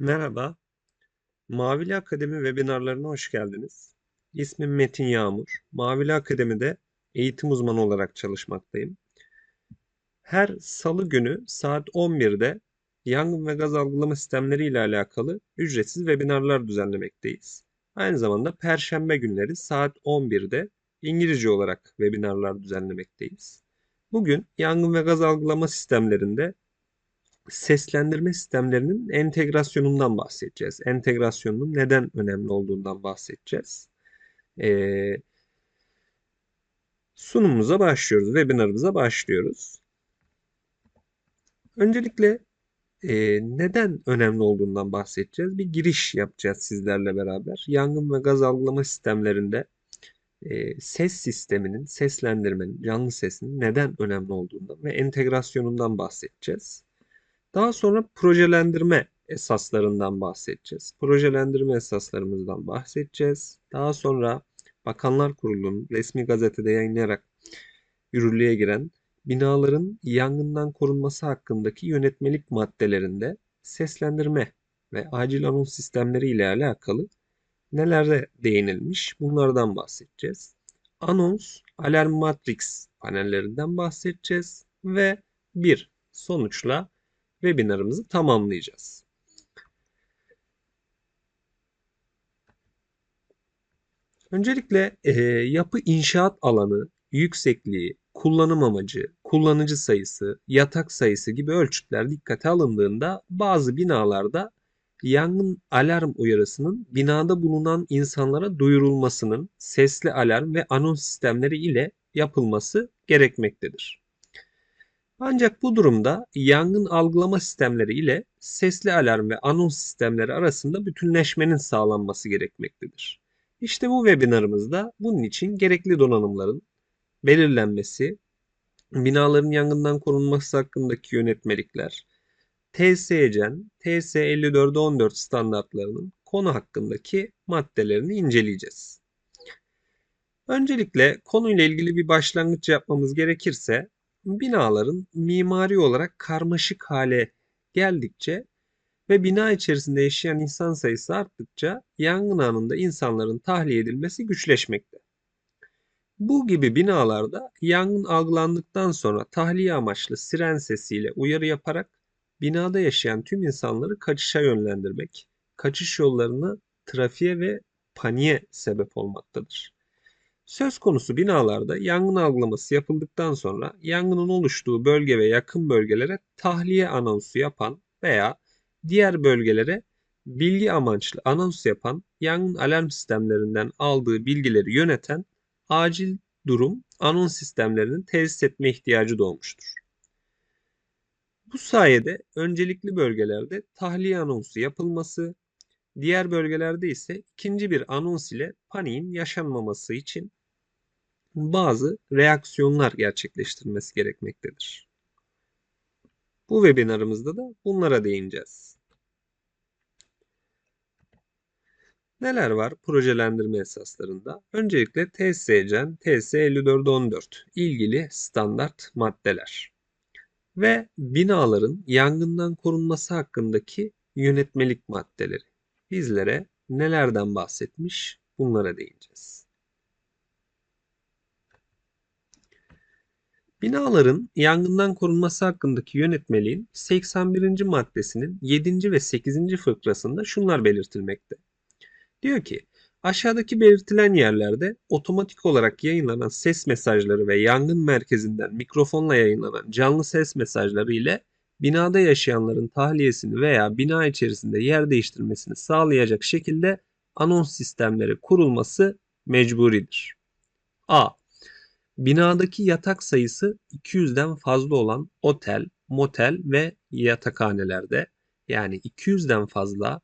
Merhaba, Mavili Akademi webinarlarına hoş geldiniz. İsmim Metin Yağmur. Mavili Akademi'de eğitim uzmanı olarak çalışmaktayım. Her salı günü saat 11'de yangın ve gaz algılama sistemleri ile alakalı ücretsiz webinarlar düzenlemekteyiz. Aynı zamanda perşembe günleri saat 11'de İngilizce olarak webinarlar düzenlemekteyiz. Bugün yangın ve gaz algılama sistemlerinde seslendirme sistemlerinin entegrasyonundan bahsedeceğiz. Entegrasyonun neden önemli olduğundan bahsedeceğiz. Ee, sunumumuza başlıyoruz, webinarımıza başlıyoruz. Öncelikle e, neden önemli olduğundan bahsedeceğiz. Bir giriş yapacağız sizlerle beraber. Yangın ve gaz algılama sistemlerinde e, ses sisteminin, seslendirmenin, canlı sesinin neden önemli olduğundan ve entegrasyonundan bahsedeceğiz. Daha sonra projelendirme esaslarından bahsedeceğiz. Projelendirme esaslarımızdan bahsedeceğiz. Daha sonra Bakanlar Kurulu'nun resmi gazetede yayınlayarak yürürlüğe giren binaların yangından korunması hakkındaki yönetmelik maddelerinde seslendirme ve acil anons sistemleri ile alakalı nelere değinilmiş bunlardan bahsedeceğiz. Anons, alarm matrix panellerinden bahsedeceğiz ve bir sonuçla webinarımızı tamamlayacağız. Öncelikle e, yapı inşaat alanı, yüksekliği, kullanım amacı, kullanıcı sayısı, yatak sayısı gibi ölçütler dikkate alındığında bazı binalarda yangın alarm uyarısının binada bulunan insanlara duyurulmasının sesli alarm ve anons sistemleri ile yapılması gerekmektedir. Ancak bu durumda yangın algılama sistemleri ile sesli alarm ve anons sistemleri arasında bütünleşmenin sağlanması gerekmektedir. İşte bu webinarımızda bunun için gerekli donanımların belirlenmesi, binaların yangından korunması hakkındaki yönetmelikler, TSCen, TS5414 standartlarının konu hakkındaki maddelerini inceleyeceğiz. Öncelikle konuyla ilgili bir başlangıç yapmamız gerekirse binaların mimari olarak karmaşık hale geldikçe ve bina içerisinde yaşayan insan sayısı arttıkça yangın anında insanların tahliye edilmesi güçleşmekte. Bu gibi binalarda yangın algılandıktan sonra tahliye amaçlı siren sesiyle uyarı yaparak binada yaşayan tüm insanları kaçışa yönlendirmek, kaçış yollarını trafiğe ve paniğe sebep olmaktadır. Söz konusu binalarda yangın algılaması yapıldıktan sonra yangının oluştuğu bölge ve yakın bölgelere tahliye anonsu yapan veya diğer bölgelere bilgi amaçlı anons yapan yangın alarm sistemlerinden aldığı bilgileri yöneten acil durum anons sistemlerinin tesis etme ihtiyacı doğmuştur. Bu sayede öncelikli bölgelerde tahliye anonsu yapılması, diğer bölgelerde ise ikinci bir anons ile paniğin yaşanmaması için bazı reaksiyonlar gerçekleştirmesi gerekmektedir. Bu webinarımızda da bunlara değineceğiz. Neler var projelendirme esaslarında? Öncelikle TSCen TS5414 ilgili standart maddeler ve binaların yangından korunması hakkındaki yönetmelik maddeleri. Bizlere nelerden bahsetmiş bunlara değineceğiz. Binaların yangından korunması hakkındaki yönetmeliğin 81. maddesinin 7. ve 8. fıkrasında şunlar belirtilmekte. Diyor ki, aşağıdaki belirtilen yerlerde otomatik olarak yayınlanan ses mesajları ve yangın merkezinden mikrofonla yayınlanan canlı ses mesajları ile binada yaşayanların tahliyesini veya bina içerisinde yer değiştirmesini sağlayacak şekilde anons sistemleri kurulması mecburidir. A. Binadaki yatak sayısı 200'den fazla olan otel, motel ve yatakhanelerde yani 200'den fazla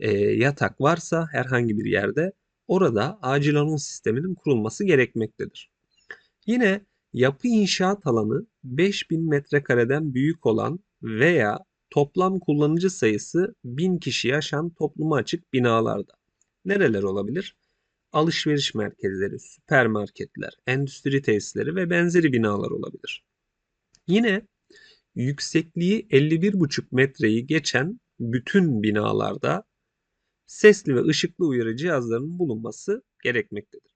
e, yatak varsa herhangi bir yerde orada acil anons sisteminin kurulması gerekmektedir. Yine yapı inşaat alanı 5000 metrekareden büyük olan veya toplam kullanıcı sayısı 1000 kişi yaşayan topluma açık binalarda. Nereler olabilir? Alışveriş merkezleri, süpermarketler, endüstri tesisleri ve benzeri binalar olabilir. Yine yüksekliği 51,5 metreyi geçen bütün binalarda sesli ve ışıklı uyarı cihazlarının bulunması gerekmektedir.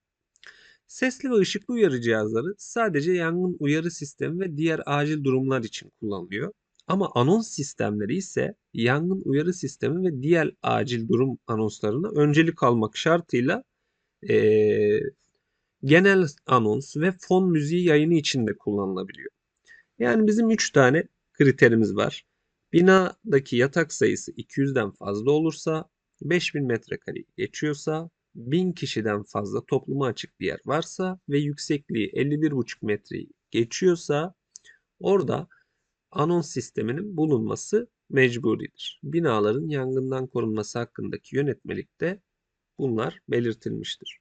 Sesli ve ışıklı uyarı cihazları sadece yangın uyarı sistemi ve diğer acil durumlar için kullanılıyor. Ama anons sistemleri ise yangın uyarı sistemi ve diğer acil durum anonslarına öncelik almak şartıyla eee, genel anons ve fon müziği yayını için de kullanılabiliyor. Yani bizim 3 tane kriterimiz var. Binadaki yatak sayısı 200'den fazla olursa, 5000 metrekareyi geçiyorsa, 1000 kişiden fazla topluma açık bir yer varsa ve yüksekliği 51,5 metreyi geçiyorsa orada anons sisteminin bulunması mecburidir. Binaların yangından korunması hakkındaki yönetmelikte bunlar belirtilmiştir.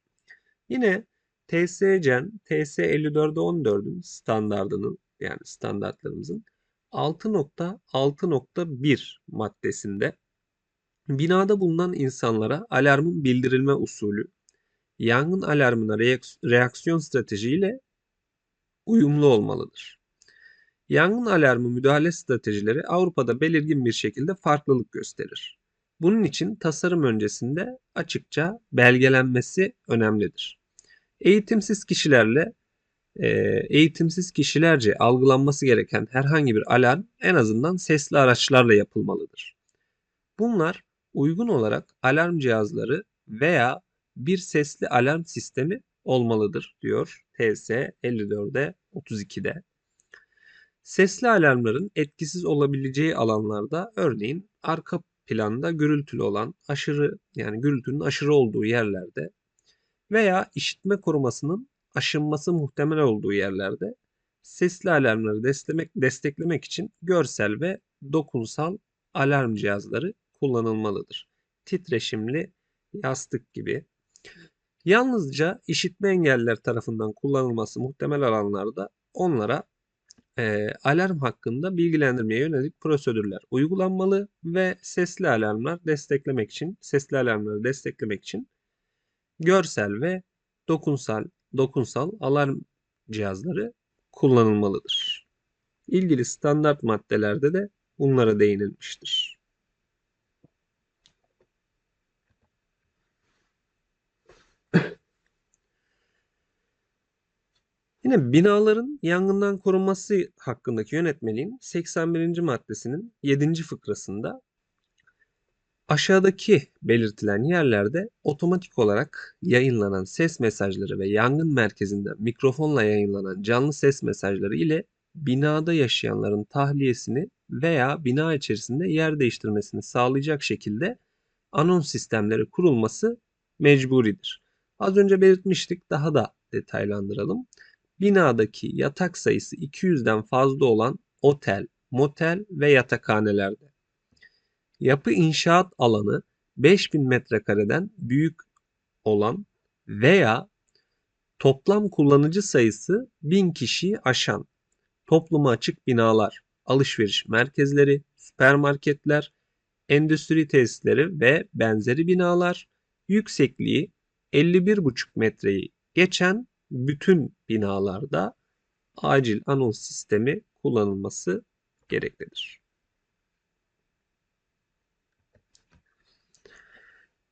Yine TSCen TS5414'ün standardının yani standartlarımızın 6.6.1 maddesinde binada bulunan insanlara alarmın bildirilme usulü, yangın alarmına reaksiyon stratejiyle uyumlu olmalıdır. Yangın alarmı müdahale stratejileri Avrupa'da belirgin bir şekilde farklılık gösterir. Bunun için tasarım öncesinde açıkça belgelenmesi önemlidir. Eğitimsiz kişilerle e, eğitimsiz kişilerce algılanması gereken herhangi bir alarm en azından sesli araçlarla yapılmalıdır. Bunlar uygun olarak alarm cihazları veya bir sesli alarm sistemi olmalıdır diyor TS 54'e 32'de. Sesli alarmların etkisiz olabileceği alanlarda örneğin arka planda gürültülü olan aşırı yani gürültünün aşırı olduğu yerlerde veya işitme korumasının aşınması muhtemel olduğu yerlerde sesli alarmları desteklemek, desteklemek için görsel ve dokunsal alarm cihazları kullanılmalıdır. Titreşimli yastık gibi. Yalnızca işitme engelliler tarafından kullanılması muhtemel alanlarda onlara e, alarm hakkında bilgilendirmeye yönelik prosedürler uygulanmalı ve sesli alarmlar desteklemek için, sesli alarmları desteklemek için görsel ve dokunsal dokunsal alarm cihazları kullanılmalıdır. İlgili standart maddelerde de bunlara değinilmiştir. Yine binaların yangından korunması hakkındaki yönetmeliğin 81. maddesinin 7. fıkrasında aşağıdaki belirtilen yerlerde otomatik olarak yayınlanan ses mesajları ve yangın merkezinden mikrofonla yayınlanan canlı ses mesajları ile binada yaşayanların tahliyesini veya bina içerisinde yer değiştirmesini sağlayacak şekilde anons sistemleri kurulması mecburidir. Az önce belirtmiştik daha da detaylandıralım binadaki yatak sayısı 200'den fazla olan otel, motel ve yatakhanelerde. Yapı inşaat alanı 5000 metrekareden büyük olan veya toplam kullanıcı sayısı 1000 kişiyi aşan topluma açık binalar, alışveriş merkezleri, süpermarketler, endüstri tesisleri ve benzeri binalar yüksekliği 51,5 metreyi geçen bütün binalarda acil anons sistemi kullanılması gereklidir.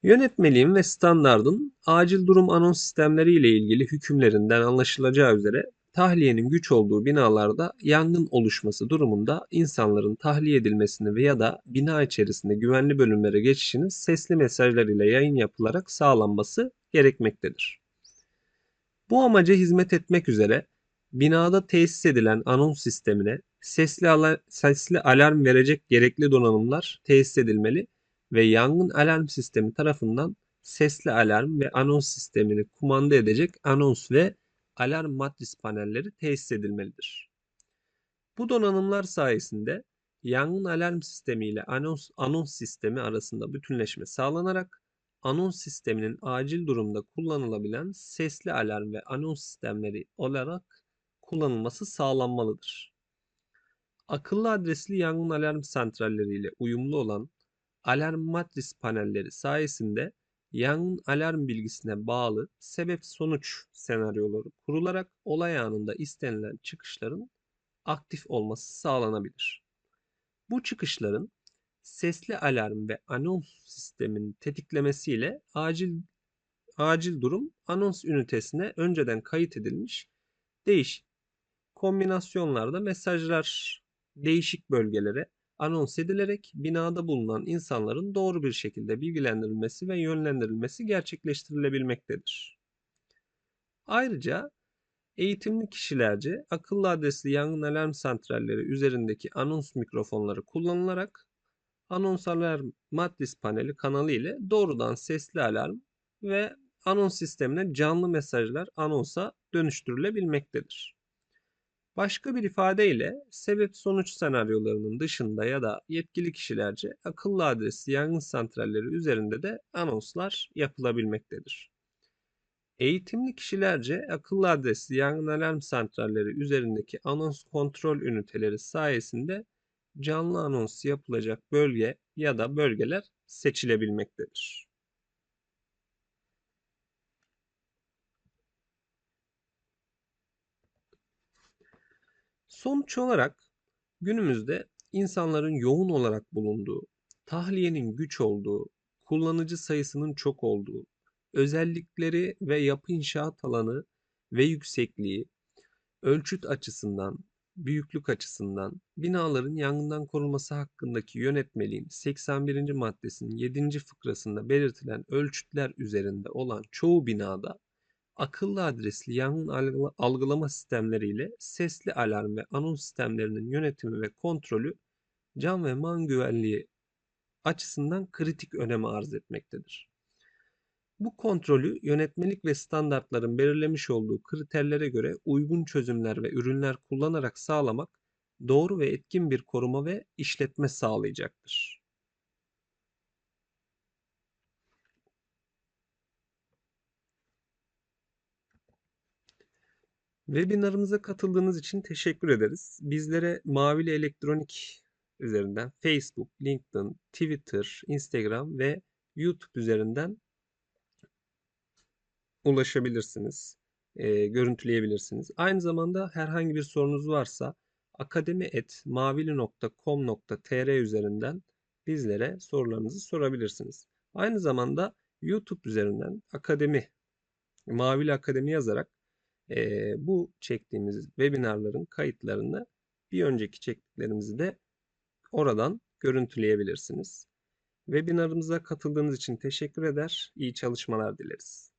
Yönetmeliğin ve standardın acil durum anons sistemleri ile ilgili hükümlerinden anlaşılacağı üzere tahliyenin güç olduğu binalarda yangın oluşması durumunda insanların tahliye edilmesini veya da bina içerisinde güvenli bölümlere geçişinin sesli mesajlar ile yayın yapılarak sağlanması gerekmektedir. Bu amaca hizmet etmek üzere binada tesis edilen anons sistemine sesli, ala sesli alarm verecek gerekli donanımlar tesis edilmeli ve yangın alarm sistemi tarafından sesli alarm ve anons sistemini kumanda edecek anons ve alarm matris panelleri tesis edilmelidir. Bu donanımlar sayesinde yangın alarm sistemi ile anons, anons sistemi arasında bütünleşme sağlanarak anons sisteminin acil durumda kullanılabilen sesli alarm ve anons sistemleri olarak kullanılması sağlanmalıdır. Akıllı adresli yangın alarm santralleri ile uyumlu olan alarm matris panelleri sayesinde yangın alarm bilgisine bağlı sebep sonuç senaryoları kurularak olay anında istenilen çıkışların aktif olması sağlanabilir. Bu çıkışların sesli alarm ve anons sistemin tetiklemesiyle acil acil durum anons ünitesine önceden kayıt edilmiş değişik kombinasyonlarda mesajlar değişik bölgelere anons edilerek binada bulunan insanların doğru bir şekilde bilgilendirilmesi ve yönlendirilmesi gerçekleştirilebilmektedir. Ayrıca eğitimli kişilerce akıllı adresli yangın alarm santralleri üzerindeki anons mikrofonları kullanılarak anons alarm matris paneli kanalı ile doğrudan sesli alarm ve anons sistemine canlı mesajlar anonsa dönüştürülebilmektedir. Başka bir ifadeyle sebep sonuç senaryolarının dışında ya da yetkili kişilerce akıllı adresli yangın santralleri üzerinde de anonslar yapılabilmektedir. Eğitimli kişilerce akıllı adresli yangın alarm santralleri üzerindeki anons kontrol üniteleri sayesinde canlı anons yapılacak bölge ya da bölgeler seçilebilmektedir. Sonuç olarak günümüzde insanların yoğun olarak bulunduğu, tahliyenin güç olduğu, kullanıcı sayısının çok olduğu, özellikleri ve yapı inşaat alanı ve yüksekliği, ölçüt açısından, büyüklük açısından binaların yangından korunması hakkındaki yönetmeliğin 81. maddesinin 7. fıkrasında belirtilen ölçütler üzerinde olan çoğu binada akıllı adresli yangın algılama sistemleriyle sesli alarm ve anons sistemlerinin yönetimi ve kontrolü can ve mal güvenliği açısından kritik öneme arz etmektedir. Bu kontrolü yönetmelik ve standartların belirlemiş olduğu kriterlere göre uygun çözümler ve ürünler kullanarak sağlamak doğru ve etkin bir koruma ve işletme sağlayacaktır. Webinarımıza katıldığınız için teşekkür ederiz. Bizlere Mavili Elektronik üzerinden Facebook, LinkedIn, Twitter, Instagram ve YouTube üzerinden ulaşabilirsiniz, e, görüntüleyebilirsiniz. Aynı zamanda herhangi bir sorunuz varsa akademi.mavili.com.tr üzerinden bizlere sorularınızı sorabilirsiniz. Aynı zamanda YouTube üzerinden Akademi, Mavili Akademi yazarak e, bu çektiğimiz webinarların kayıtlarını bir önceki çektiklerimizi de oradan görüntüleyebilirsiniz. Webinarımıza katıldığınız için teşekkür eder. İyi çalışmalar dileriz.